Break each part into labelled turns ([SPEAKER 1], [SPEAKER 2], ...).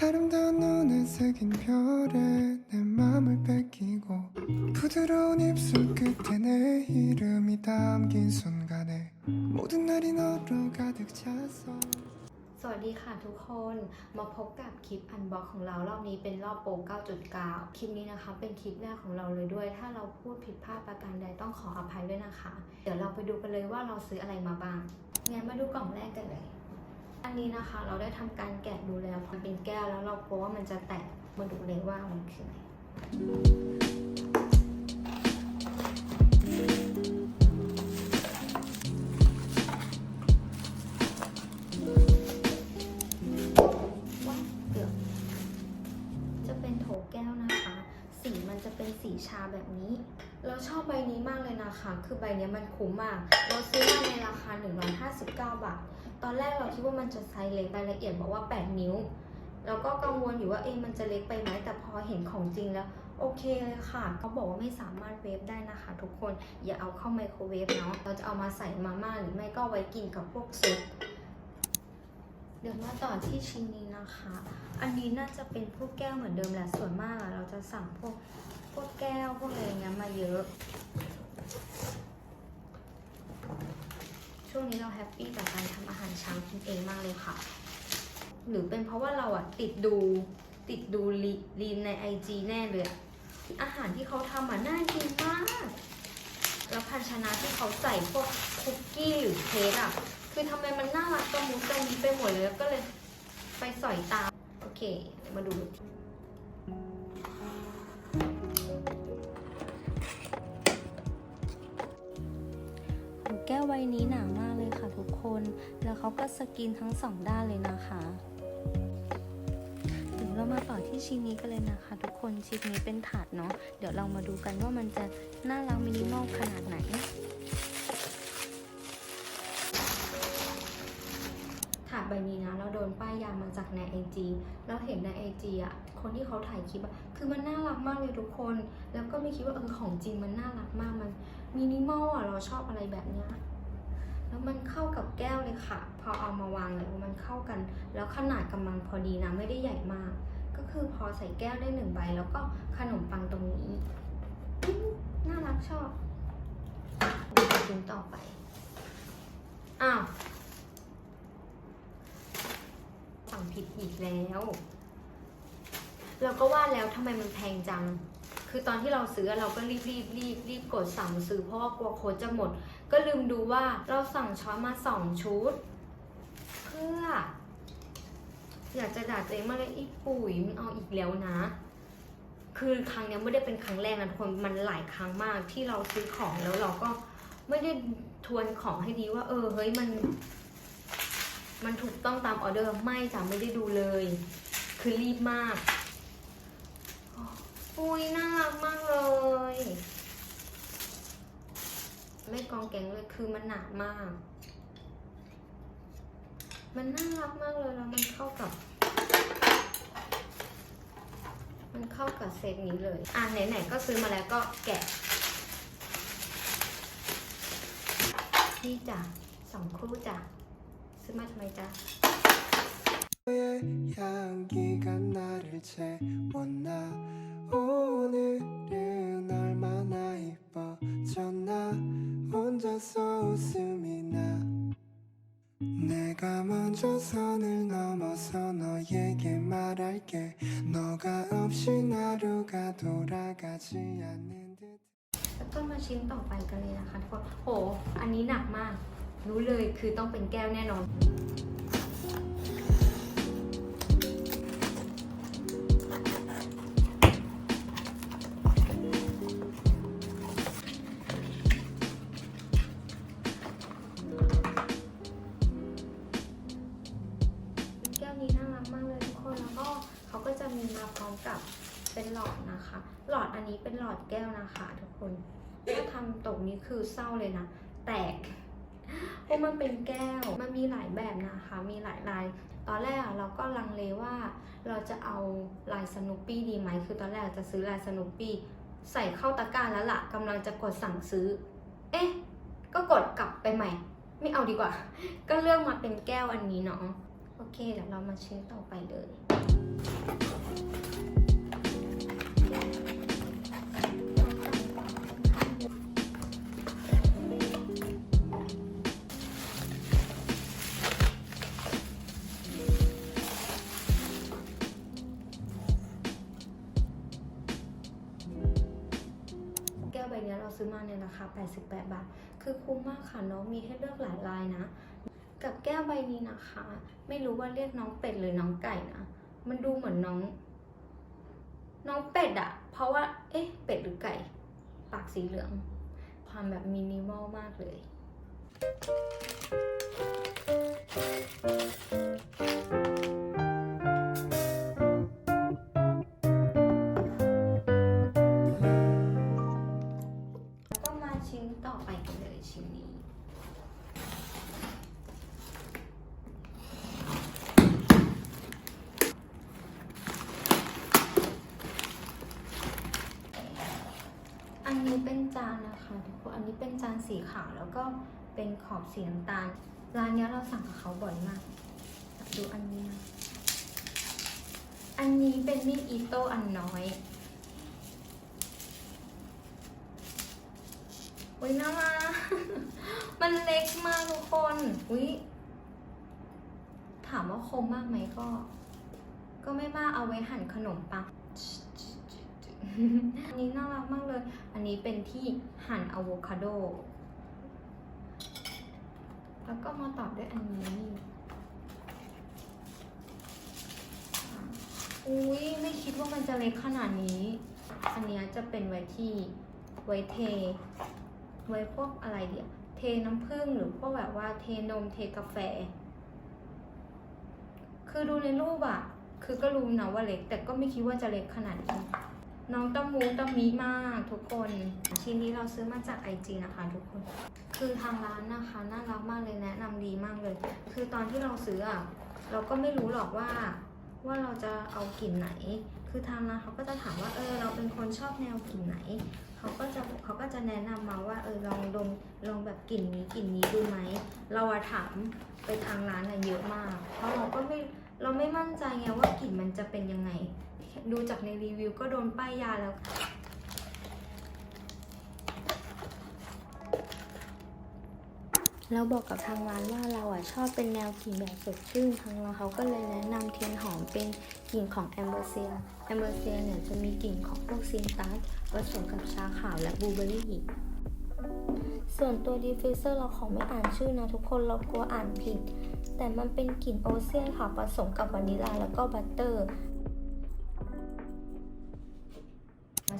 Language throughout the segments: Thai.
[SPEAKER 1] 아름다운 눈에 새긴 별에 내 맘을 뺏기고 부드러운 입술 끝에 내 이름이 담긴 순간
[SPEAKER 2] ดีค่ะทุกคนมาพบกับคลิปอันบ็อกของเรารอบนี้เป็นรอบโปร 9.9 คลิปนี้นะคะ เป็นคลิปแรกของเราเลยด้วย ถ้าเราพูดผิดพลาดประการใดต้องขออภัยด้วยนะคะ เดี๋ยวเราไปดูกันเลยว่าเราซื้ออะไรมาบ้างงั้นมาดูกล่องแรกกันเลย อันนี้นะคะเราได้ทำการแกะดูแล้วมันเป็นแก้วแล้วเรากลัวว่ามันจะแตกมาดูเลยว่ามันคืออะไร แก้วนะคะ สีมันจะเป็นสีชาแบบนี้เราชอบใบนี้มากเลยนะคะ คือใบนี้มันคุ้มมาก เราซื้อมาในราคา 159 บาท ตอนแรกเราคิดว่ามันจะไซส์เล็กรายละเอียดบอกว่า 8 นิ้ว แล้วก็กังวลอยู่ว่าเอ๊ะมันจะเล็กไปไหม แต่พอเห็นของจริงแล้ว โอเคเลยค่ะ เขาบอกว่าไม่สามารถเวฟได้นะคะ ทุกคน อย่าเอาเข้าไมโครเวฟเนาะ เราจะเอามาใส่มาม่าหรือไม่ก็ไว้กินกับพวกซุป เดี๋ยวมาต่อที่ชิ้นนี้นะคะ อันนี้น่าจะเป็นพวกแก้วเหมือนเดิมแหละ ส่วนมากเราจะสั่งพวกพวกแก้วพวกอะไรเงี้ยมาเยอะ ช่วงนี้เราแฮปปี้กับการทำอาหารเช้ากินเองมากเลยค่ะ หรือเป็นเพราะว่าเราอะติดดูติดดูรีนในไอจีแน่เลยอะอาหารที่เขาทำอะน่ากินมาก แล้วภาชนะที่เขาใส่พวกคุกกี้หรือเค้กอะ คือทำไมมันน่ารักตะมุตะมิไปหมดเลยแล้วก็เลยไปสอยตามโอเค มาดูแก้วใบนี้หนามากเลยค่ะทุกคน แล้วเขาก็สกรีนทั้งสองด้านเลยนะคะเดี๋ยวเรามาต่อที่ชิ้นนี้กันเลยนะคะ ทุกคนชิ้นนี้เป็นถาดเนาะ เดี๋ยวเรามาดูกันว่ามันจะน่ารักมินิมอลขนาดไหน ดใบนี้นะเราโดนป้ายยามาจากในไอจีเราเห็นในไอจีอะคนที่เขาถ่ายคลิปอะคือมันน่ารักมากเลยทุกคน แล้วก็ไม่คิดว่าเออของจริงมันน่ารักมากมันมินิมอลอะเราชอบอะไรแบบเนี้ยแล้วมันเข้ากับแก้วเลยค่ะ พอเอามาวางแล้วมันเข้ากัน แล้วขนาดกำลังพอดีนะไม่ได้ใหญ่มาก ก็คือพอใส่แก้วได้หนึ่งใบ แล้วก็ขนมปังตรงนี้ น่ารักชอบดูชิ้นต่อไปอ้าว สั่งผิด อีกแล้ว เราก็ว่าแล้วทำไมมันแพงจัง คือตอนที่เราซื้อเราก็รีบรีบรีบรีบกดสั่งซื้อเพราะว่ากลัวโค้ดจะหมด ก็ลืมดูว่าเราสั่งช้อนมาสองชุด เพื่อ อยากจะด่าตัวเองมากเลยอีปุ๋ยมันเอาอีกแล้วนะ คือครั้งนี้ไม่ได้เป็นครั้งแรกนะทุกคนมันหลายครั้งมากที่เราซื้อของแล้วเราก็ไม่ได้ทวนของให้ดีว่า เออเฮ้ยมัน มันถูกต้องตามออเดอร์ไม่จ้ะไม่ได้ดูเลย คือรีบมาก อุ้ยน่ารักมากเลย ไม่กองแกงเลยคือมันหนามาก มันน่ารักมากเลยแล้วมันเข้ากับ มันเข้ากับเซตนี้เลย อะไหนๆก็ซื้อมาแล้วก็แกะนี่จ้ะสองคู่จ้ะ ซื้อมาทำไมจ๊ะ
[SPEAKER 1] 너의 향기가 나를 채웠나 오늘은 얼마나 이뻐졌나 혼자서 웃음이 나 내가 먼저 선을 넘어서 너에게 말할게 너가 없이 하루가 돌아가지 않는 듯
[SPEAKER 2] แล้วก็มาชิ้นต่อไปกันเลยนะคะทุกคนโห อันนี้หนักมาก รู้เลยคือต้องเป็นแก้วแน่นอน แก้วนี้น่ารักมากเลยทุกคน แล้วก็เขาก็จะมีมาพร้อมกับเป็นหลอดนะคะ หลอดอันนี้เป็นหลอดแก้วนะคะทุกคน ถ้าทำตกนี้คือเศร้าเลยนะ แตก พราะมันเป็นแก้ว มันมีหลายแบบนะคะ มีหลายลาย ตอนแรกเราก็ลังเลว่าเราจะเอาลายสนุปปี้ดีไหม คือตอนแรกจะซื้อลายสนุปปี้ใส่เข้าตะกร้าแล้วล่ะกำลังจะกดสั่งซื้อ เอ๊ะ ก็กดกลับไปใหม่ ไม่เอาดีกว่า ก็เลือกมาเป็นแก้วอันนี้เนาะ โอเค เดี๋ยวเรามาชิ้นต่อไปเลย บาท คือคุ้มมากค่ะน้องมีให้เลือกหลายลายนะ กับแก้วใบนี้นะคะ ไม่รู้ว่าเรียกน้องเป็ดหรือน้องไก่นะ มันดูเหมือนน้อง น้องเป็ดอะเพราะว่า เอ๊ะ เป็ดหรือไก่ ปากสีเหลือง ความแบบมินิมอลมากเลย สีขาวแล้วก็เป็นขอบสีน้ำตาล ร้านนี้เราสั่งกับเขาบ่อยมาก ดูอันนี้นะอันนี้เป็นมีดอิโต้อันน้อยอุ้ยน่ารักมันเล็กมากทุกคน อุ้ยถามว่าคมมากไหมก็ ก็ไม่มากเอาไว้หั่นขนมปังอันนี้น่ารักมากเลย อันนี้เป็นที่หั่นอะโวคาโด แล้วก็มาต่อด้วยอันนี้ อุ้ยไม่คิดว่ามันจะเล็กขนาดนี้ อันเนี้ยจะเป็นไว้ที่ไว้เท ไว้พวกอะไรเดียวเทน้ำผึ้งหรือพวกแบบว่าเทนมเทกาแฟ คือดูในรูปอะคือก็รู้นะว่าเล็ก แต่ก็ไม่คิดว่าจะเล็กขนาดนี้ น้องตะมูตะมีมากทุกคน ชิ้นนี้เราซื้อมาจากไอจีนะคะทุกคน คือทางร้านนะคะน่ารักมากเลยแนะนำดีมากเลย คือตอนที่เราซื้ออะเราก็ไม่รู้หรอกว่าว่าเราจะเอากลิ่นไหน คือทางร้านเขาก็จะถามว่าเออเราเป็นคนชอบแนวกลิ่นไหน เขาก็จะเขาก็จะแนะนำมาว่าเออลองดมลองแบบกลิ่นนี้กลิ่นนี้ดูไหม เราอะถามไปทางร้านอะเยอะมาก เพราะเราก็ไม่เราไม่มั่นใจไงว่ากลิ่นมันจะเป็นยังไง ดูจากในรีวิวก็โดนป้ายยาแล้ว เราบอกกับทางร้านว่าเราอะชอบเป็นแนวกลิ่นแบบสดชื่น ทางร้านเขาก็เลยแนะนำเทียนหอมเป็นกลิ่นของแอมเบอร์เซีย แอมเบอร์เซียเนี่ยจะมีกลิ่นของพวกซินตัสผสมกับชาขาวและบลูเบอร์รี่ส่วนตัวดีฟิวเซอร์เราขอไม่อ่านชื่อนะทุกคนเรากลัวอ่านผิด แต่มันเป็นกลิ่นโอเซียนค่ะผสมกับวานิลลาแล้วก็บัตเตอร์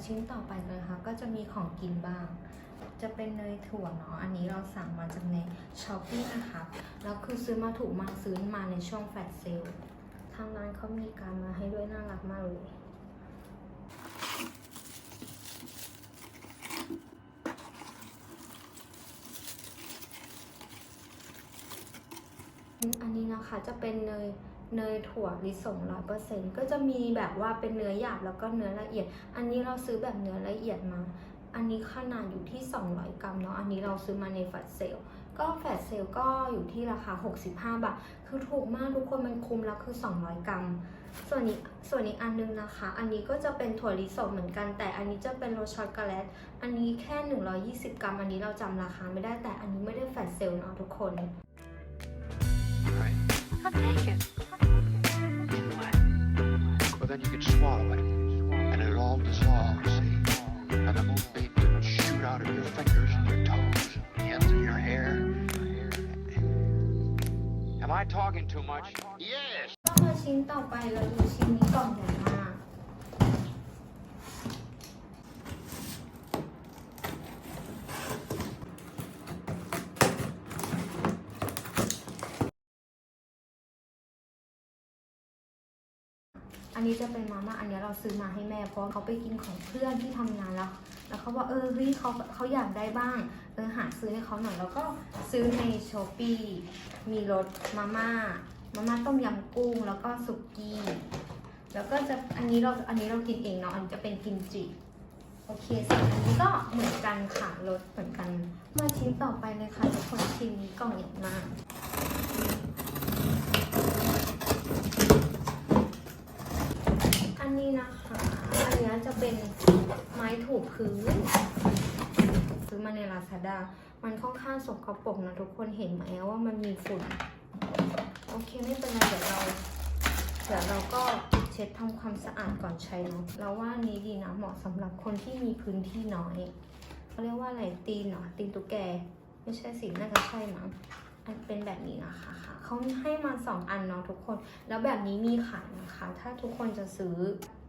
[SPEAKER 2] ชิ้นต่อไปเลยค่ะก็จะมีของกินบ้าง จะเป็นเนยถั่วเนาะ อันนี้เราสั่งมาจากในช้อปปี้นะคะแล้วคือซื้อมาถูกมากซื้อมาในช่วงแฟลชเซลทางร้านเขามีการมาให้ด้วยน่ารักมากเลยอันนี้นะคะจะเป็นเนย เนยถั่วลิสงร้อยเปอร์เซ็นต์ก็จะมีแบบว่าเป็นเนื้อหยาบแล้วก็เนื้อละเอียด อันนี้เราซื้อแบบเนื้อละเอียดมา อันนี้ขนาดอยู่ที่ 200 กรัมเนาะ อันนี้เราซื้อมาในแฟลชเซลก็แฟลชเซลก็อยู่ที่ราคา 65 บาท คือถูกมากทุกคนมันคุ้มแล้วคือ 200 กรัม ส่วนอีกส่วนอีกอันนึงนะคะ อันนี้ก็จะเป็นถั่วลิสงเหมือนกัน แต่อันนี้จะเป็นรสช็อกโกแลต อันนี้แค่ 120 กรัม อันนี้เราจำราคาไม่ได้ แต่อันนี้ไม่ได้แฟลชเซลเนาะทุกคน
[SPEAKER 3] Right.
[SPEAKER 4] I'll take it.
[SPEAKER 3] then you can swallow it, and it all dissolves, see? And the moonbeam can shoot out of your fingers and your toes, and the ends of your hair. Am I talking too much? Yes.
[SPEAKER 2] นนี้กล่องใหญ่มากอันนี้จะเป็นมาม่าอันนี้เราซื้อมาให้แม่เพราะเขาไปกินของเพื่อนที่ทำงานแล้ว แล้วเขาบอกเออเฮ้ยเขาเขาอยากได้บ้างเออหาซื้อให้เขาหน่อยแล้วก็ซื้อในช้อปปีมีรสมาม่ามาม่าต้มยำกุ้งแล้วก็สุกี้แล้วก็จะอันนี้เราอันนี้เรากินเองเนาะอันจะเป็นกิมจิโอเคส่วนอันนี้ก็เหมือนกันค่ะรสเหมือนกัน มาชิ้นต่อไปเลยค่ะทุกคนชิ้นนี้กล่องใหญ่มาก อั นนี้นะคะ อันนี้จะเป็นไม้ถูพื้น ซื้อมาในลาซาด้ามันค่อนข้างสกปรกนะทุกคนเห็นไหมว่ามันมีฝุ่น โอเคไม่เป็นไรเดี๋ยวเรา เดี๋ยวเราก็เช็ดทำความสะอาดก่อนใช้เนาะเราว่านี้ดีนะเหมาะสำหรับคนที่มีพื้นที่น้อยเขาเรียกว่าอะไรตีนเหรอตีนตุ๊กแก ไม่ใช่สิน่าจะใช่มั้ง เป็นแบบนี้นะคะค่ะเขาให้มาสองอันเนาะทุกคน แล้วแบบนี้มีขายนะคะ ถ้าทุกคนจะซื้อ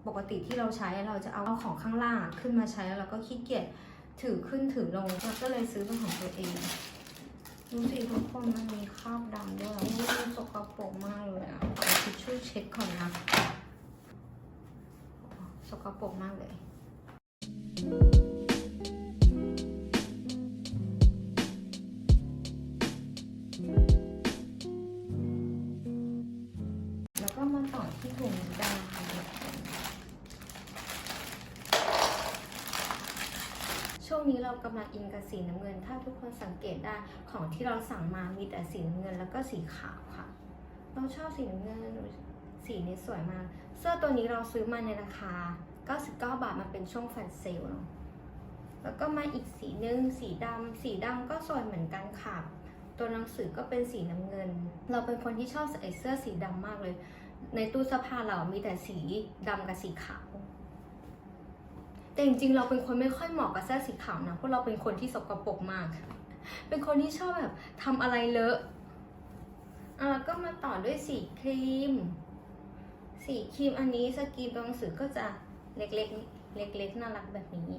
[SPEAKER 2] ปกติที่เราใช้เราจะเอาเอาของข้างล่างขึ้นมาใช้แล้วเราก็ขี้เกียจถือขึ้นถือลงเราก็เลยซื้อเป็นของตัวเองดูสิทุกคนมันมีคราบดำด้วยมันสกปรกมากเลยอะขอทิชชู่เช็ดก่อนนะสกปรกมากเลย นี้เรากำลังอินกับสีน้ำเงิน ถ้าทุกคนสังเกตได้ของที่เราสั่งมามีแต่สีน้ำเงินแล้วก็สีขาวค่ะ เราชอบสีน้ำเงินสีนี้สวยมาก เสื้อตัวนี้เราซื้อมาในราคา 99 บาทมันเป็นช่วงแฟลชเซลเนาะแล้วก็มาอีกสีนึงสีดำสีดำก็สวยเหมือนกันค่ะ ตัวหนังสือก็เป็นสีน้ำเงิน เราเป็นคนที่ชอบใส่เสื้อสีดำมากเลย ในตู้เสื้อผ้าเรามีแต่สีดำกับสีขาว แต่จริงๆ เราเป็นคนไม่ค่อยเหมาะกับเสื้อสีขาวนะ เพราะเราเป็นคนที่สกปรกมาก เป็นคนที่ชอบแบบทำอะไรเลอะอะแล้วก็มาต่อด้วยสีครีม สีครีมอันนี้สกีนตัวหนังสือก็จะเล็กๆ เล็กๆ น่ารักแบบนี้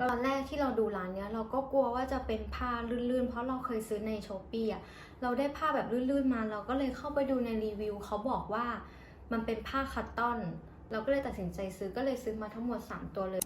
[SPEAKER 2] ตอนแรกที่เราดูร้านเนี้ยเราก็กลัวว่าจะเป็นผ้าลื่นๆ เพราะเราเคยซื้อในช้อปปี้อะเราได้ผ้าแบบลื่นๆมา เราก็เลยเข้าไปดูในรีวิวเขาบอกว่ามันเป็นผ้าคัตตอน เราก็เลยตัดสินใจซื้อก็เลยซื้อมาทั้งหมด 3 ตัวเลย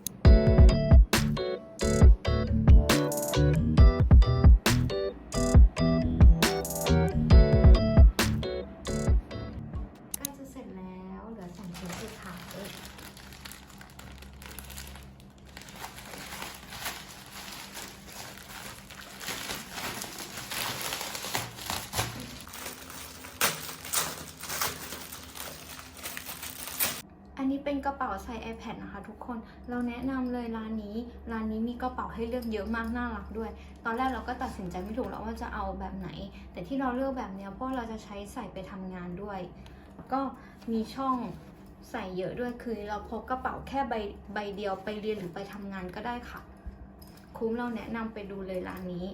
[SPEAKER 2] อันนี้เป็นกระเป๋าใส่ iPad นะคะทุกคน เราแนะนำเลยร้านนี้ ร้านนี้มีกระเป๋าให้เลือกเยอะมากน่ารักด้วย ตอนแรกเราก็ตัดสินใจไม่ถูกแล้วว่าจะเอาแบบไหน แต่ที่เราเลือกแบบเนี้ยเพราะเราจะใช้ใส่ไปทำงานด้วย ก็มีช่องใส่เยอะด้วย คือเราพกกระเป๋าแค่ใบใบเดียวไปเรียนหรือไปทำงานก็ได้ค่ะ คุ้มเราแนะนำไปดูเลยร้านนี้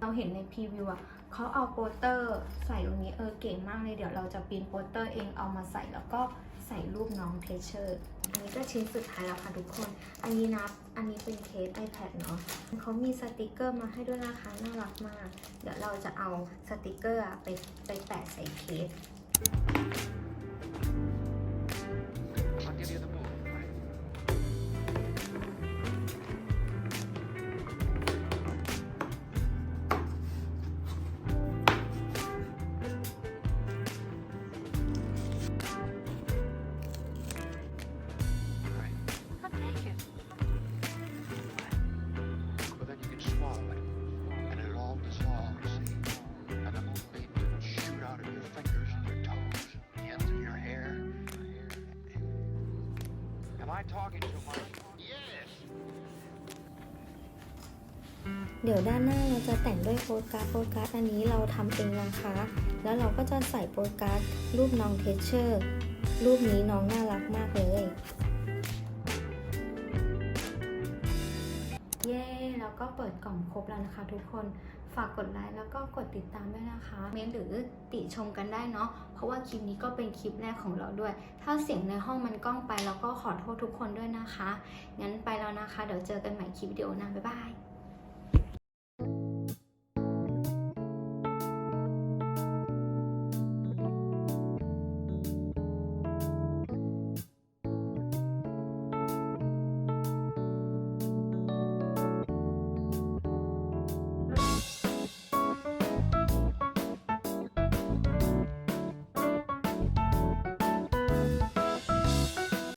[SPEAKER 2] เราเห็นในพรีวิวอะเขาเอาโปสเตอร์ใส่ตรงนี้เออเก่งมากเลยเดี๋ยวเราจะปรินโปสเตอร์เองเอามาใส่แล้วก็ ใส่รูปน้องเทเชอร์อันนี้ก็ชิ้นสุดท้ายแล้วค่ะทุกคน อันนี้นะอันนี้เป็นเคส iPad เนาะเขามีสติกเกอร์มาให้ด้วยนะคะ น่ารักมาก เดี๋ยวเราจะเอาสติกเกอร์ไปไปแปะใส่เคส เดี๋ยวด้านหน้าเราจะแต่งด้วยโปสการ์ดโปสการ์ดอันนี้เราทำเองนะคะ แล้วเราก็จะใส่โปสการ์ดรูปน้องเทเชอร์ รูปนี้น้องน่ารักมากเลย เย้แล้วก็เปิดกล่องครบแล้วนะคะทุกคน ฝากกดไลค์แล้วก็กดติดตามด้วยนะคะ เมนหรือติชมกันได้เนาะ เพราะว่าคลิปนี้ก็เป็นคลิปแรกของเราด้วย ถ้าเสียงในห้องมันกล้องไปแล้วก็ขอโทษทุกคนด้วยนะคะ งั้นไปแล้วนะคะ เดี๋ยวเจอกันใหม่คลิปวิดีโอหน้าบ๊ายบาย